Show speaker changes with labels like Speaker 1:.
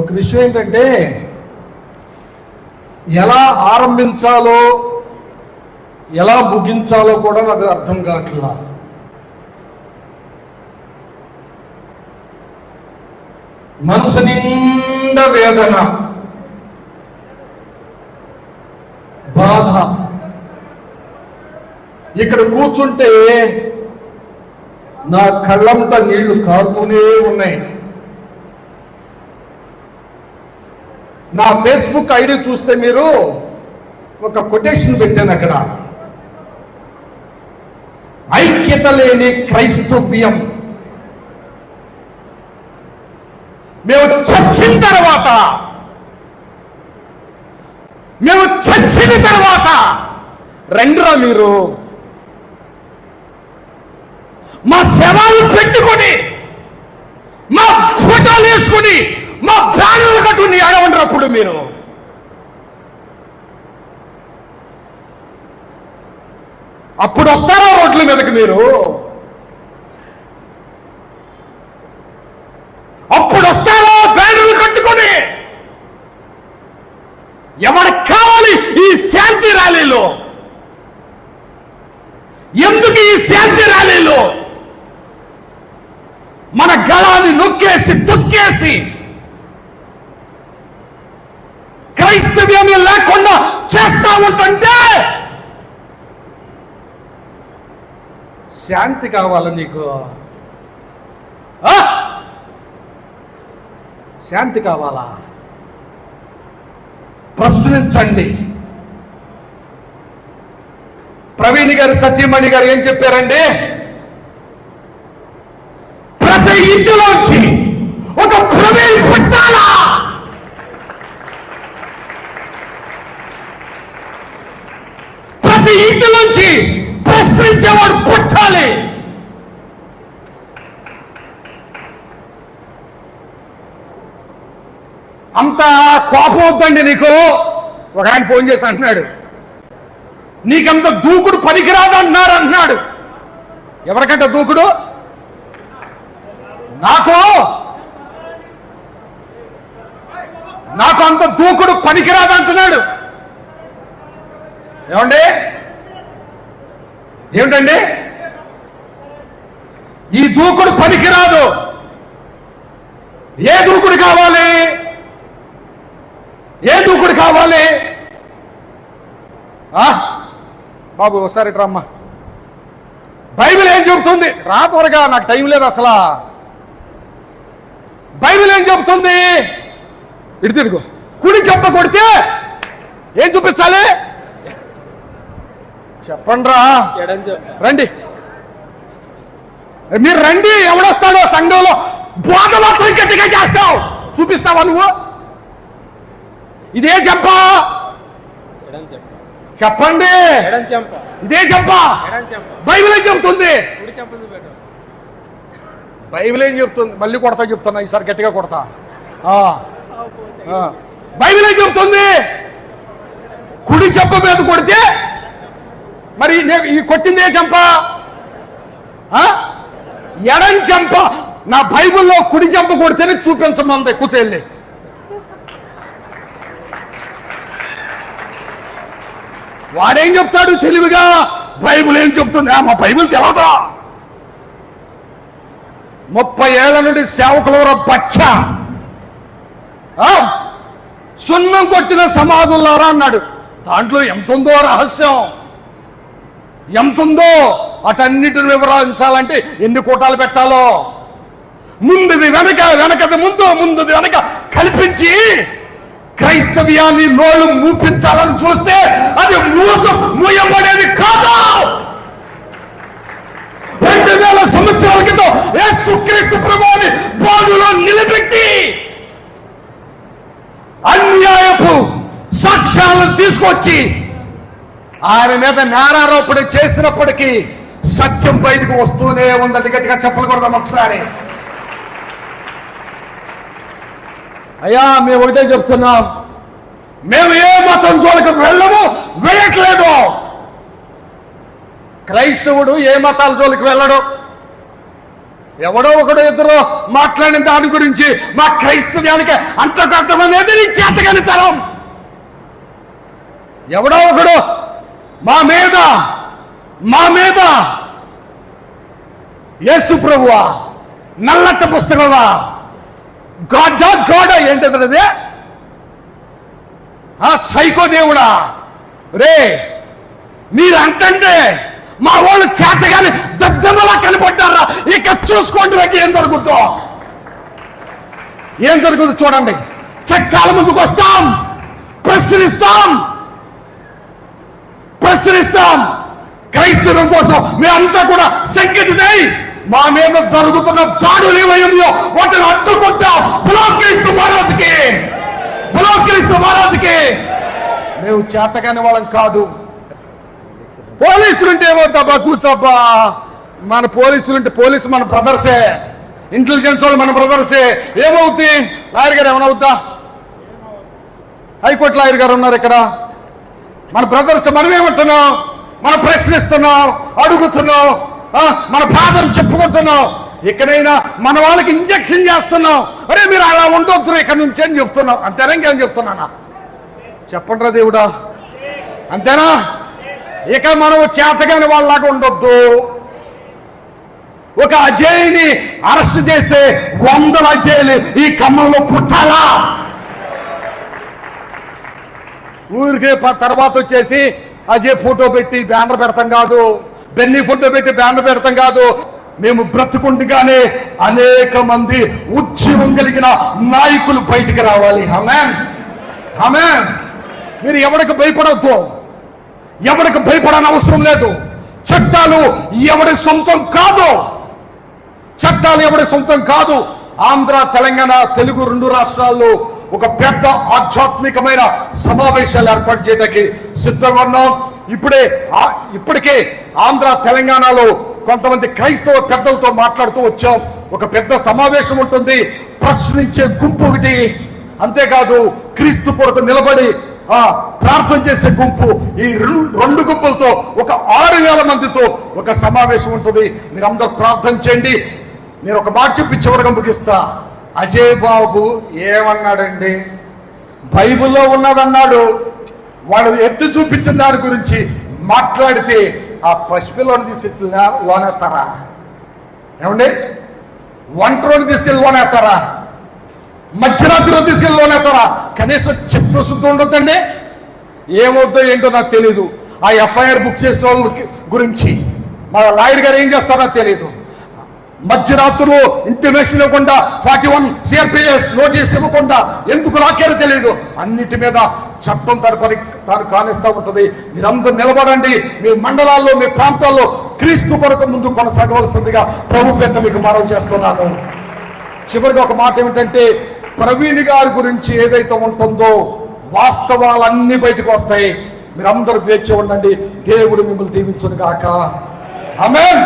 Speaker 1: ఒక విషయం ఏంటంటే ఎలా ఆరంభించాలో ఎలా ముగించాలో కూడా నాకు అర్థం కావట్లా. మనసు నిండా వేదన బాధ. ఇక్కడ కూర్చుంటే నా కళ్ళంట నీళ్ళు కారుతూనే ఉన్నాయి. నా ఫేస్బుక్ ఐడి చూస్తే మీరు ఒక కొటేషన్ పెట్టాను అక్కడ. ఐక్యత లేని క్రైస్తవ్యం మేము చచ్చిన తర్వాత మేము చచ్చిన తర్వాత రెండురా మీరు. మా శవాలు పెట్టుకొని మా ఫోటోలు వేసుకొని మా బ్యానర్లు కట్టుకుని ఆడవంటారు అప్పుడు మీరు. అప్పుడు వస్తారా రోడ్ల మీదకి మీరు? అప్పుడు వస్తారా బ్యానర్లు కట్టుకొని? ఎవరికి కావాలి ఈ శాంతి ర్యాలీలో? ఎందుకు ఈ శాంతి ర్యాలీలో? మన గళాన్ని నొక్కేసి తొక్కేసి ఏమీ లేకుండా చేస్తా ఉంటుంటే శాంతి కావాలా నీకు? ఆ? శాంతి కావాలా? ప్రశ్నించండి. ప్రవీణ్ గారు సత్యమణి గారు ఏం చెప్పారండి ప్రతి ఇంటిలోంచి ఒక ప్రవీణ్ పుట్టాలా ఇంటి నుంచి ప్రశ్నించేవాడు పుట్టాలి. అంత కోపం వద్దండి నీకు. ఒక ఆయన ఫోన్ చేసి అంటున్నాడు. నీకంత దూకుడు పనికిరాదు అన్నారు అంటున్నాడు ఎవరికంటే దూకుడు? నాకు. నాకు అంత దూకుడు పనికిరాదు అంటున్నాడు ఏమండి? ఏమిటండి? ఈ దూకుడు పనికిరాదు. ఏ దూకుడు కావాలి? ఏ దూకుడు కావాలి? ఆ? బాబు ఒకసారి రమ్మా. బైబిల్ ఏం చెబుతుంది? రా త్వరగా నాకు టైం లేదు అసలు. బైబిల్ ఏం చెబుతుంది? ఇటు తిరుగు. కుడి చెప్ప కొడితే ఏం చూపించాలి? చెప్పండి రా
Speaker 2: ఎడం చెప్పు
Speaker 1: రండి. మీరు రండి. ఎవడొస్తాడో సంఘంలో బోధ మాత్రం గట్టిగా చేస్తావు. చూపిస్తావా నువ్వు? ఇదే చెప్పా
Speaker 2: చెప్పు
Speaker 1: చెప్పండి. ఇదే చెప్పా బైబిల్ ఏం చెప్తుంది? బైబిల్ ఏం చెప్తుంది? మళ్ళీ కొడతా చెప్తున్నా. ఈసారి గట్టిగా కొడతా. ఆ, ఆ. బైబిల్ ఏం చెప్తుంది? కుడి చెంప మీద కొడితే మరి నే- ఈ కొట్టిందే చంప? ఎడం చంప? నా బైబిల్లో కుడి చంప కొడితేనే చూపించమంది కూర్చోండి వాడేం చెప్తాడు తెలివిగా? బైబిల్ ఏం చెప్తుంది? ఆ, మా బైబిల్ తెలవదా? ముప్పై ఏళ్ళ నుండి సేవకుల బచ్చ. ఆ? సున్నం కొట్టిన సమాధులారా అన్నాడు. దాంట్లో ఎంతుందో రహస్యం. ఎంతుందో అటన్నిటిని వివరించాలంటే ఎన్ని కూటాలు పెట్టాలో? ముందుది వెనక వెనకది ముందు ముందుది వెనక కల్పించి క్రైస్తవ్యాన్ని నోళ్ళు మూపించాలని చూస్తే అది మూత మూయబడేది కాదు. రెండు వేల సంవత్సరాల క్రితం యేసు క్రీస్తు ప్రభుని బాగులో నిలబెట్టి అన్యాయపు సాక్ష్యాలను తీసుకొచ్చి ఆయన మీద నేరారోపణ చేసినప్పటికీ సత్యం బయటకు వస్తూనే ఉందండి. గట్టిగా చెప్పకూడదాం ఒకసారి. అయ్యా మేము ఒకటే చెప్తున్నాం. మేము ఏ మతం జోలికి వెళ్ళము వెళ్ళట్లేదు. క్రైస్తవుడు ఏ మతాల జోలికి వెళ్ళడు. ఎవడో ఒకడు ఇద్దరు మాట్లాడిన దాని గురించి మా క్రైస్తవ్యానికి అంతకర్థమనేది నీ చేతగాని తరం. ఎవడో ఒకడు మా మీద మా మీద. యేసు ప్రభువా నల్లట్ట పుస్తకమా గాడ గాడ ఏంటది ఆ సైకో దేవుడా. రే మీరు అంటంటే మా వాళ్ళు చేతగాని దగ్గరలా కనపడ్డారా? ఇక చూసుకోండి రేపు ఏం జరుగుతుందో ఏం జరుగుతుందో చూడండి. చట్టాల ముందుకు వస్తాం ప్రశ్నిస్తాం. ప్రశ్నిస్తాం. క్రైస్తవం కోసం మేమంతా కూడా సంకెటినై మా మీద జరుగుతున్న దాడులు ఏమయ్యో వాటిని అడ్డుకుంటాం. పులోక్రీస్తు మహారాజుకి. పులోక్రీస్తు మహారాజుకి. మేము చేతకాని వాళ్ళం కాదు. పోలీసులు ఉంటే ఏమవుతాబ్బా కూర్చోబ్బా. మన పోలీసులు ఉంటే పోలీసు మన బ్రదర్సే. ఇంటెలిజెన్స్ వాళ్ళు మన బ్రదర్సే. ఏమవుతాయి లాయర్ గారు ఏమనవుతా హైకోర్టు లాయర్ గారు ఉన్నారు ఇక్కడ. మన బ్రదర్స్ మనమేమంటున్నాం మనం ప్రశ్నిస్తున్నాం అడుగుతున్నాం మన బాధను చెప్పుకుంటున్నాం. ఎక్కడైనా మన వాళ్ళకి ఇంజక్షన్ చేస్తున్నాం. అరే మీరు అలా ఉండొద్దు ఇక్కడ నుంచి అని చెప్తున్నాం. అంతేనా ఇంకేం చెప్తున్నానా? చెప్పండి రా దేవుడా. అంతేనా? ఇక మనం చేతగాని వాళ్ళలాగా ఉండొద్దు. ఒక అజయ్ని అరెస్ట్ చేస్తే వందల అజయ్లు ఈ ఖమ్మంలో పుట్టాలా? ఊరికే తర్వాత వచ్చేసి అజయ్ ఫోటో పెట్టి బ్యానర్ పెడతాం కాదు. బెన్నీ ఫోటో పెట్టి బ్యానర్ పెడతాం కాదు. మేము బ్రతుకుండగానే అనేక మంది ఉద్యమం కలిగిన నాయకులు బయటికి రావాలి. హమెన్ హమెన్ మీరు ఎవరికి భయపడవద్దు ఎవరికి భయపడని అవసరం లేదు. చట్టాలు ఎవరి సొంతం కాదు. చట్టాలు ఎవరి సొంతం కాదు. ఆంధ్ర తెలంగాణ తెలుగు రెండు రాష్ట్రాల్లో ఒక పెద్ద ఆధ్యాత్మికమైన సమావేశాలు ఏర్పాటు చేయడానికి సిద్ధంగా ఉన్నాం. ఇప్పుడే ఇప్పటికే ఆంధ్ర తెలంగాణలో కొంతమంది క్రైస్తవ పెద్దలతో మాట్లాడుతూ వచ్చాం. ఒక పెద్ద సమావేశం ఉంటుంది. ప్రశ్నించే గుంపు ఒకటి. అంతేకాదు క్రీస్తు కొరకు నిలబడి ఆ ప్రార్థన చేసే గుంపు. ఈ రెండు రెండు గుంపులతో ఒక ఆరు వేల మందితో ఒక సమావేశం ఉంటుంది. మీరు అందరూ ప్రార్థన చేయండి. నేను ఒక మాట చెప్పి చివరిగా ముగిస్తా. అజయ్ బాబు ఏమన్నాడండి బైబిల్లో ఉన్నదన్నాడు వాడు ఎత్తి చూపించిన దాని గురించి మాట్లాడితే ఆ పసిపిల్లని తీసుకొచ్చి లోనేస్తారా? ఏమండి? వంటలోని తీసుకెళ్ళి లోనేస్తారా? మధ్యరాత్రిలో తీసుకెళ్ళి లోనేస్తారా? కనీసం చిత్తశుద్ధి ఉండొద్దండి. ఏమవుద్దో ఏంటో నాకు తెలీదు. ఆ ఎఫ్ఐఆర్ బుక్ చేసే వాళ్ళ గురించి. మా లాయర్ గారు ఏం చేస్తారో తెలియదు మధ్యరాత్రులు ఇంటిమేషన్ ఇవ్వకుండా ఫార్టీ వన్ సిఆర్పిఎస్ నోటీస్ ఇవ్వకుండా ఎందుకు రాకేరో తెలియదు అన్నిటి మీద చట్టం తన పని తాను కానిస్తూ ఉంటుంది. మీరందరూ నిలబడండి. మీ మండలాల్లో మీ ప్రాంతాల్లో క్రీస్తు కొరకు ముందు కొనసాగవలసిందిగా ప్రభు పెద్ద మీకు మనవి చేస్తున్నాను. చివరిగా ఒక మాట ఏమిటంటే ప్రవీణ్ గారి గురించి ఏదైతే ఉంటుందో వాస్తవాలన్నీ బయటకు వస్తాయి. మీరందరూ వేచి ఉండండి. దేవుడు మిమ్మల్ని దీవించును గాక. ఆమేన్.